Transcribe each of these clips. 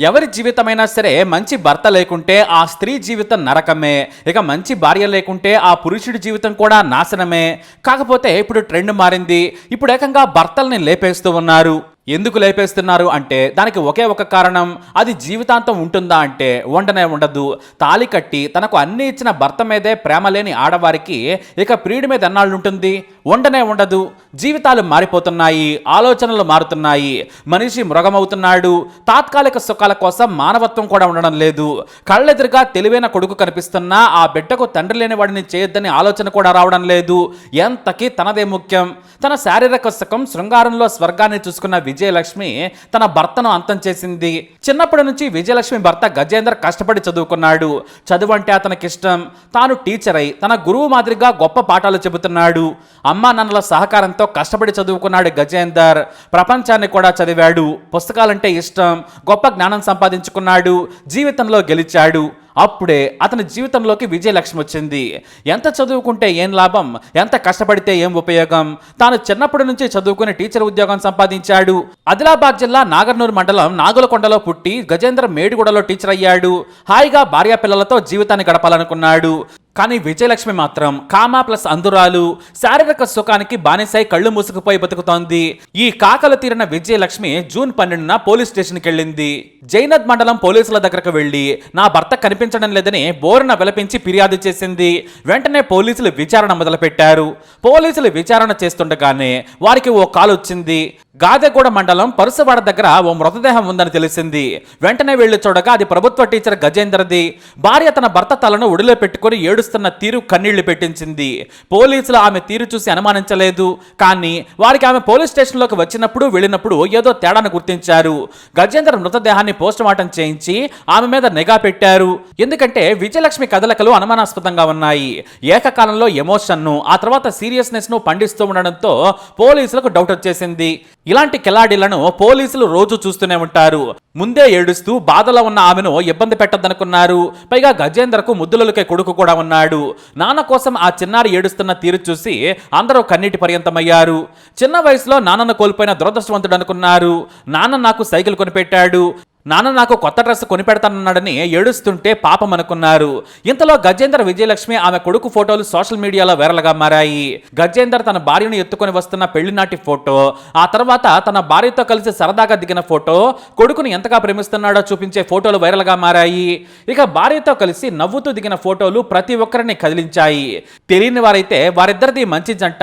ఎవరి జీవితమైనా సరే మంచి భర్త లేకుంటే ఆ స్త్రీ జీవితం నరకమే. ఇక మంచి భార్య లేకుంటే ఆ పురుషుడి జీవితం కూడా నాశనమే. కాకపోతే ఇప్పుడు ట్రెండ్ మారింది. ఇప్పుడు ఏకంగా భర్తల్ని లేపేస్తూ ఉన్నారు. ఎందుకు లేపేస్తున్నారు అంటే దానికి ఒకే ఒక కారణం అది జీవితాంతం ఉంటుందా అంటే ఉండనే ఉండదు తాలి కట్టి తనకు అన్ని ఇచ్చిన భర్త మీదే ప్రేమ లేని ఆడవారికి ఇక ప్రియుడి మీద ఎన్నాళ్ళు ఉంటుంది ఉండనే ఉండదు జీవితాలు మారిపోతున్నాయి ఆలోచనలు మారుతున్నాయి. మనిషి మృగమవుతున్నాడు. తాత్కాలిక సుఖాల కోసం మానవత్వం కూడా ఉండడం లేదు. కళ్ళెదురుగా తెలివైన కొడుకు కనిపిస్తున్నా ఆ బిడ్డకు తండ్రి లేని వాడిని చేయొద్దని ఆలోచన కూడా రావడం లేదు. ఎంతకీ తనదే ముఖ్యం? తన శారీరక సుఖం శృంగారంలో స్వర్గాన్ని చూసుకున్న విజయలక్ష్మి తన భర్తను అంతం చేసింది. చిన్నప్పటి నుంచి విజయలక్ష్మి భర్త గజేందర్ కష్టపడి చదువుకున్నాడు. చదువు అంటే అతనికి ఇష్టం. తాను టీచర్ అయి తన గురువు మాదిరిగా గొప్ప పాఠాలు చెబుతున్నాడు. అమ్మా నాన్నల సహకారంతో కష్టపడి చదువుకున్నాడు గజేందర్. ప్రపంచాన్ని కూడా చదివాడు. పుస్తకాలంటే ఇష్టం. గొప్ప జ్ఞానం సంపాదించుకున్నాడు. జీవితంలో గెలిచాడు. అప్పుడే అతని జీవితంలోకి విజయలక్ష్మి వచ్చింది. ఎంత చదువుకుంటే ఏం లాభం? ఎంత కష్టపడితే ఏం ఉపయోగం? తాను చిన్నప్పటి నుంచి చదువుకుని టీచర్ ఉద్యోగం సంపాదించాడు. ఆదిలాబాద్ జిల్లా నాగర్నూరు మండలం నాగులకొండలో పుట్టి గజేంద్ర మేడిగూడలో టీచర్ అయ్యాడు. హాయిగా భార్యా పిల్లలతో జీవితాన్ని గడపాలనుకున్నాడు. కానీ విజయలక్ష్మి మాత్రం కామా ప్లస్ అందురాలు శారీరక సుఖానికి బానిసై కళ్ళు మూసుకుపోయి బతుకుతోంది. ఈ కాకలు తీరిన విజయలక్ష్మి జూన్ పన్నెండున పోలీస్ స్టేషన్కి వెళ్ళింది. జైనద్ మండలం పోలీసుల దగ్గరకు వెళ్ళి నా భర్త కనిపించడం లేదని బోరున విలపించి ఫిర్యాదు చేసింది. వెంటనే పోలీసులు విచారణ మొదలుపెట్టారు. పోలీసులు విచారణ చేస్తుండగానే వారికి ఓ కాల్ వచ్చింది గాదెగూడ మండలం పరుసవాడ దగ్గర ఓ మృతదేహం ఉందని తెలిసింది. వెంటనే వెళ్ళి చూడగా అది ప్రభుత్వ టీచర్ గజేంద్రది. భార్య తన భర్త తలను ఒడిలో పెట్టుకుని ఏడుస్తున్న తీరు కన్నీళ్ళు పెట్టించింది. పోలీసులు ఆమె తీరు చూసి అనుమానించలేదు. కానీ వారికి ఆమె పోలీస్ స్టేషన్లోకి వచ్చినప్పుడు వెళ్ళినప్పుడు ఏదో తేడాను గుర్తించారు. గజేంద్ర మృతదేహాన్ని పోస్టుమార్టం చేయించి ఆమె మీద నిఘా పెట్టారు. ఎందుకంటే విజయలక్ష్మి కదలకలు అనుమానాస్పదంగా ఉన్నాయి. ఏకకాలంలో ఎమోషన్ను ఆ తర్వాత సీరియస్నెస్ను పండిస్తూ ఉండడంతో పోలీసులకు డౌట్ వచ్చేసింది. ఇలాంటి కిలాడీలను పోలీసులు రోజు చూస్తూనే ఉంటారు. ముందే ఏడుస్తూ బాధలో ఉన్న ఆమెను ఇబ్బంది పెట్టద్దనుకున్నారు. పైగా గజేంద్రకు ముద్దులకే కొడుకు కూడా ఉన్నాడు. నాన్న కోసం ఆ చిన్నారి ఏడుస్తున్న తీరు చూసి అందరూ కన్నీటి పర్యంతమయ్యారు. చిన్న వయసులో నాన్నను కోల్పోయిన దురదృష్టవంతుడు అనుకున్నారు నాన్న నాకు సైకిల్ కొనిపెట్టాడు. నాన్న నాకు కొత్త డ్రెస్ కొనిపెడతానన్నాడని ఏడుస్తుంటే పాపం అనుకున్నారు. ఇంతలో గజేందర్ విజయలక్ష్మి ఆమె కొడుకు ఫోటోలు సోషల్ మీడియాలో వైరల్గా మారాయి. గజేందర్ తన భార్యను ఎత్తుకొని వస్తున్న పెళ్ళినాటి ఫోటో ఆ తర్వాత తన భార్యతో కలిసి సరదాగా దిగిన ఫోటో కొడుకుని ఎంతగా ప్రేమిస్తున్నాడో చూపించే ఫోటోలు వైరల్గా మారాయి. ఇక భార్యతో కలిసి నవ్వుతూ దిగిన ఫోటోలు ప్రతి ఒక్కరిని కదిలించాయి. తెలియని వారైతే వారిద్దరిది మంచి జంట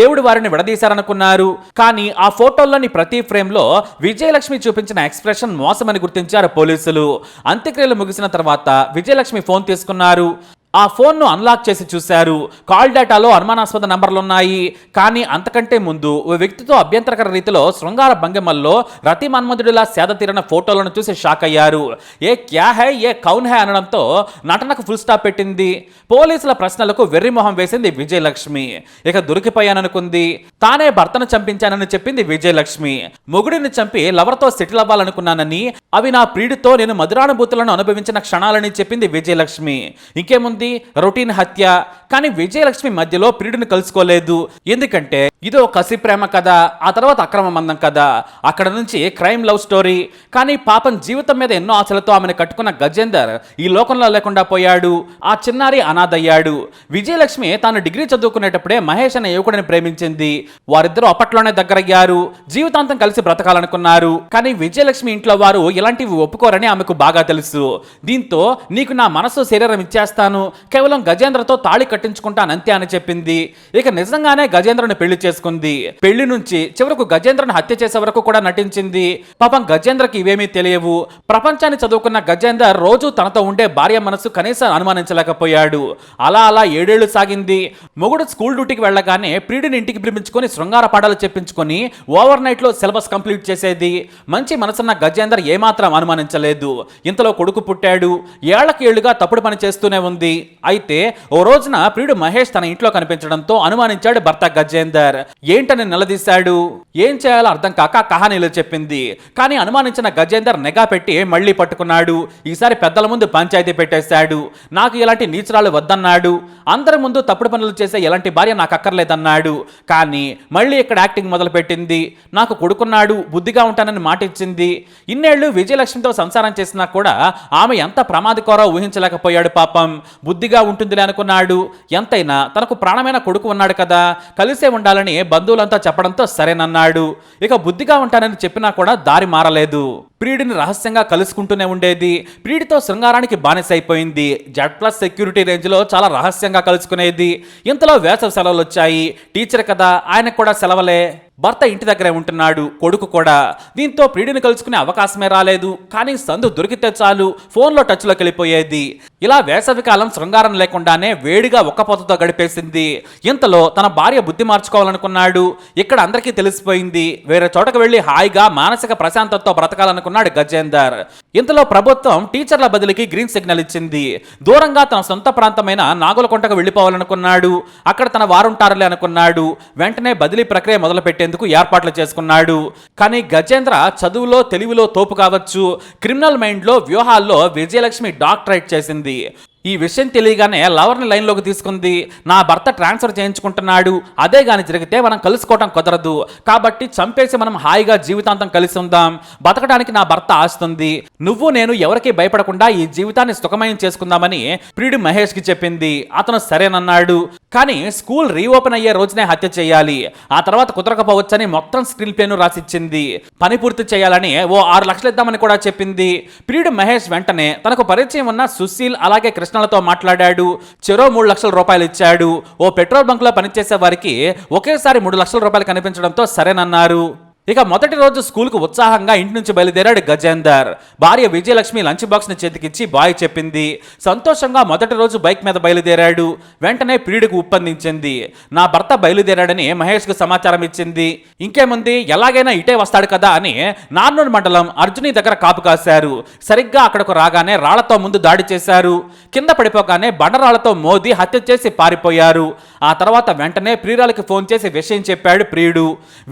దేవుడు వారిని విడదీశారనుకున్నారు. కానీ ఆ ఫోటోల్లోని ప్రతి ఫ్రేమ్లో విజయలక్ష్మి చూపించిన ఎక్స్ప్రెషన్ మోసమని గుర్తించారు పోలీసులు. అంత్యక్రియలు ముగిసిన తర్వాత విజయలక్ష్మి ఫోన్ తీసుకున్నారు. ఆ ఫోన్ను అన్లాక్ చేసి చూశారు. కాల్ డేటాలో అనుమానాస్పద నంబర్లు ఉన్నాయి కానీ అంతకంటే ముందు ఓ వ్యక్తితో అభ్యంతరకర రీతిలో శృంగార భంగిమల్లో రతి మన్మధుడిలా సేద తీరిన ఫోటోలను చూసి షాక్ అయ్యారు. ఏ క్యా హై ఏ కౌన్ హై అనడంతో నటనకు ఫుల్ స్టాప్ పెట్టింది. పోలీసుల ప్రశ్నలకు వెర్రిమొహం వేసింది విజయలక్ష్మి. ఇక దొరికిపోయాననుకుంది. తానే భర్తను చంపించానని చెప్పింది విజయలక్ష్మి. మొగుడిని చంపి లవర్తో సెటిల్ అవ్వాలనుకున్నానని అవి నా ప్రియుడితో నేను మధురానుభూతులను అనుభవించిన క్షణాలని చెప్పింది విజయలక్ష్మి. ఇంకేముంది? రొటీన్ హత్య. కానీ విజయలక్ష్మి మధ్యలో ప్రియుడిని కలుసుకోలేదు. ఎందుకంటే ఇదో కసి ప్రేమ కథ ఆ తర్వాత అక్రమ మందం కథ. అక్కడ నుంచి క్రైమ్ లవ్ స్టోరీ. కానీ పాపం జీవితం మీద ఎన్నో ఆశలతో ఆమెను కట్టుకున్న గజేందర్ ఈ లోకంలో లేకుండా పోయాడు. ఆ చిన్నారి అనాథయ్యాడు. విజయలక్ష్మి తాను డిగ్రీ చదువుకునేటప్పుడే మహేష్ అనే యువకుడిని ప్రేమించింది. వారిద్దరూ అప్పట్లోనే దగ్గరయ్యారు. జీవితాంతం కలిసి బ్రతకాలనుకున్నారు. కానీ విజయలక్ష్మి ఇంట్లో వారు ఇలాంటివి ఒప్పుకోరని ఆమెకు బాగా తెలుసు. దీంతో నీకు నా మనసు శరీరం ఇచ్చేస్తాను. కేవలం గజేంద్రతో తాళి కట్టించుకుంటాను అంతే అని చెప్పింది. ఇక నిజంగానే గజేంద్రను పెళ్ళి చేసుకుంది. పెళ్ళి నుంచి చివరకు గజేంద్రను హత్య చేసే వరకు కూడా నటించింది. పాపం గజేంద్రకి ఇవేమీ తెలియవు. ప్రపంచాన్ని చదువుకున్న గజేందర్ రోజు తనతో ఉండే భార్య మనసు కనీసం అనుమానించలేకపోయాడు. అలా అలా ఏడేళ్ళు సాగింది. మొగుడు స్కూల్ డ్యూటీకి వెళ్ళగానే ప్రియుడిని ఇంటికి పిలిపించుకొని శృంగార పాఠాలు చెప్పించుకొని ఓవర్ నైట్లో సిలబస్ కంప్లీట్ చేసేది. మంచి మనసున్న గజేందర్ ఏమాత్రం అనుమానించలేదు. ఇంతలో కొడుకు పుట్టాడు. ఏళ్ళకు ఏళ్ళుగా తప్పుడు పని చేస్తూనే ఉంది. అయితే ఓ రోజున ప్రియుడు మహేష్ తన ఇంట్లో కనిపించడంతో అనుమానించాడు భర్త గజేందర్. ఏంటని నిలదీశాడు? ఏం చేయాలో అర్థం కాక కహానీలో చెప్పింది. కానీ అనుమానించిన గజేందర్ నిఘా పెట్టి మళ్ళీ పట్టుకున్నాడు. ఈసారి పెద్దల ముందు పంచాయతీ పెట్టేశాడు. నాకు ఇలాంటి నీచరాలు వద్దన్నాడు. అందరి ముందు తప్పుడు పనులు చేసే ఎలాంటి భార్య నాకు అక్కర్లేదన్నాడు. కానీ మళ్ళీ ఇక్కడ యాక్టింగ్ మొదలుపెట్టింది. నాకు కొడుకున్నాడు బుద్ధిగా ఉంటానని మాట ఇచ్చింది ఇన్నేళ్ళు విజయలక్ష్మితో సంసారం చేసినా కూడా ఆమె ఎంత ప్రమాదకరో ఊహించలేకపోయాడు పాపం. బుద్ధిగా ఉంటుందిలే అనుకున్నాడు. ఎంతైనా తనకు ప్రాణమైన కొడుకు ఉన్నాడు కదా. కలిసే ఉండాలని బంధువులంతా చెప్పడంతో సరేనన్నాడు. ఇక బుద్ధిగా ఉంటానని చెప్పినా కూడా దారి మారలేదు. ప్రియుడిని రహస్యంగా కలుసుకుంటూనే ఉండేది. ప్రియుడితో శృంగారానికి బానిసైపోయింది. జడ్ ప్లస్ సెక్యూరిటీ రేంజ్లో చాలా రహస్యంగా కలుసుకునేది. ఇంతలో వేసవి సెలవులు వచ్చాయి టీచర్ కదా ఆయనకు కూడా సెలవులే. భర్త ఇంటి దగ్గరే ఉంటున్నాడు కొడుకు కూడా. దీంతో ప్రియుడిని కలుసుకునే అవకాశమే రాలేదు. కానీ సందు దొరికితే చాలు ఫోన్లో టచ్లోకి వెళ్ళిపోయేది. ఇలా వేసవికాలం శృంగారం లేకుండానే వేడిగా ఒక్కపోతతో గడిపేసింది. ఇంతలో తన భార్య బుద్ధి మార్చుకోవాలనుకున్నాడు. ఇక్కడ అందరికీ తెలిసిపోయింది. వేరే చోటకు వెళ్ళి హాయిగా మానసిక ప్రశాంతతతో బ్రతకాలనుకున్నాడు గజేందర్. ఇంతలో ప్రభుత్వం టీచర్ల బదిలీకి గ్రీన్ సిగ్నల్ ఇచ్చింది. దూరంగా తన సొంత ప్రాంతమైన నాగులకొంటకు వెళ్ళిపోవాలనుకున్నాడు. అక్కడ తన వారుంటారులే అనుకున్నాడు. వెంటనే బదిలీ ప్రక్రియ మొదలు చేసేందుకు ఏర్పాట్లు చేసుకున్నాడు. కానీ గజేంద్ర చదువులో తెలివిలో తోపు కావచ్చు. క్రిమినల్ మైండ్లో వ్యూహాల్లో విజయలక్ష్మి డాక్టరేట్ చేసింది. ఈ విషయం తెలియగానే లవర్ని లైన్లోకి తీసుకుంది. నా భర్త ట్రాన్స్ఫర్ చేయించుకుంటున్నాడు. అదే కానీ జరిగితే మనం కలుసుకోవటం కుదరదు. కాబట్టి చంపేసి మనం హాయిగా జీవితాంతం కలిసి ఉందాం. బతకడానికి నా భర్త ఆస్తుంది. నువ్వు నేను ఎవరికి భయపడకుండా ఈ జీవితాన్ని సుఖమయం చేసుకుందామని ప్రియుడు మహేష్కి చెప్పింది. అతను సరేనన్నాడు. కానీ స్కూల్ రీఓపెన్ అయ్యే రోజునే హత్య చేయాలి. ఆ తర్వాత కుదరకపోవచ్చని మొత్తం స్క్రీన్ ప్లేను రాసిచ్చింది. పని పూర్తి చేయాలని ఓ ఆరు లక్షలు ఇద్దామని కూడా చెప్పింది. ప్రియుడు మహేష్ వెంటనే తనకు పరిచయం ఉన్న సుశీల్ అలాగే ప్రశ్నలతో మాట్లాడాడు. చెరో మూడు లక్షల రూపాయలు ఇచ్చాడు. ఓ పెట్రోల్ బంక్లో పనిచేసే వారికి ఒకేసారి మూడు లక్షల రూపాయలు కనిపించడంతో సరేనన్నారు. ఇక మొదటి రోజు స్కూల్కు ఉత్సాహంగా ఇంటి నుంచి బయలుదేరాడు గజేందర్. భార్య విజయలక్ష్మి లంచ్ బాక్స్ని చేతికిచ్చి బాయ్ చెప్పింది. సంతోషంగా మొదటి రోజు బైక్ మీద బయలుదేరాడు. వెంటనే ప్రియుడికి ఉప్పందించింది. నా భర్త బయలుదేరాడని మహేష్కు సమాచారం ఇచ్చింది. ఇంకేముంది? ఎలాగైనా ఇటే వస్తాడు కదా అని నార్నూర్ మండలం అర్జుని దగ్గర కాపు కాశారు. సరిగ్గా అక్కడకు రాగానే రాళ్ళతో ముందు దాడి చేశారు. కింద పడిపోగానే బండరాళ్ళతో మోదీ హత్య చేసి పారిపోయారు. ఆ తర్వాత వెంటనే ప్రియురాలకి ఫోన్ చేసి విషయం చెప్పాడు ప్రియుడు.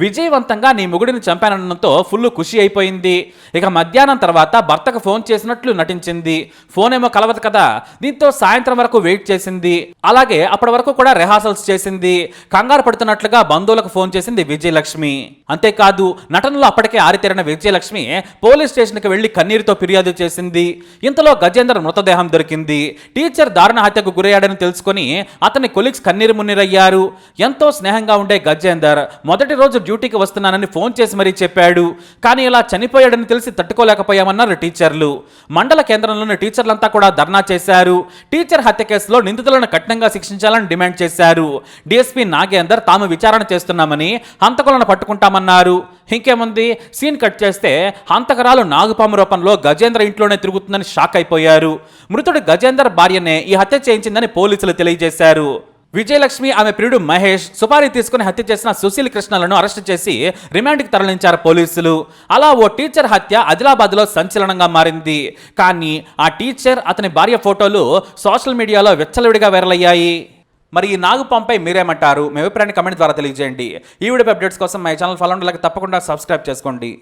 విజయవంతంగా నీ మొగుడిని చంపానడంతో ఫుల్ ఖుషి అయిపోయింది. ఇక మధ్యాహ్నం తర్వాత భర్తకు ఫోన్ చేసినట్లు నటించింది. ఫోన్ ఏమో కలవదు కదా. దీంతో సాయంత్రం వరకు వెయిట్ చేసింది. అలాగే అప్పటి వరకు కూడా రిహార్సల్స్ చేసింది. కంగారు పడుతున్నట్లుగా బంధువులకు ఫోన్ చేసింది విజయలక్ష్మి. అంతేకాదు నటనలో అప్పటికే ఆరితేరిన విజయలక్ష్మి పోలీస్ స్టేషన్కి వెళ్ళి కన్నీరుతో ఫిర్యాదు చేసింది. ఇంతలో గజేందర్ మృతదేహం దొరికింది. టీచర్ దారుణ హత్యకు గురయ్యాడని తెలుసుకొని అతని కొలీగ్స్ కన్నీరు మున్నీరయ్యారు. ఎంతో స్నేహంగా ఉండే గజేందర్ మొదటి రోజు డ్యూటీకి వస్తున్నానని ఫోన్ చేసి మరీ చెప్పాడు. కానీ ఇలా చనిపోయాడని తెలిసి తట్టుకోలేకపోయామన్నారు టీచర్లు. మండల కేంద్రంలోని టీచర్లంతా కూడా ధర్నా చేశారు. టీచర్ హత్య కేసులో నిందితులను కఠినంగా శిక్షించాలని డిమాండ్ చేశారు. డిఎస్పీ నాగేందర్ తాము విచారణ చేస్తున్నామని హంతకులను పట్టుకుంటామన్నారు. ఇంకేముంది? సీన్ కట్ చేస్తే హంతకరాలు నాగుపాము రూపంలో గజేంద్ర ఇంట్లోనే తిరుగుతుందని షాక్ అయిపోయారు. మృతుడు గజేందర్ భార్యనే ఈ హత్య చేయించిందని పోలీసులు తెలియజేశారు. విజయలక్ష్మి ఆమె ప్రియుడు మహేష్ సుపారీ తీసుకుని హత్య చేసిన సుశీల్ కృష్ణలను అరెస్ట్ చేసి రిమాండ్కి తరలించారు పోలీసులు. అలా ఓ టీచర్ హత్య ఆదిలాబాద్లో సంచలనంగా మారింది. కానీ ఆ టీచర్ అతని భార్య ఫోటోలు సోషల్ మీడియాలో విచ్చలవిడిగా వైరల్ అయ్యాయి మరి ఈ నాగుపంపై మీరేమంటారు? మీ అభిప్రాయాన్ని కమెంట్ ద్వారా తెలియజేయండి. ఈ వీడియో అప్డేట్స్ కోసం మై ఛానల్ ఫాలో తప్పకుండా సబ్స్క్రైబ్ చేసుకోండి.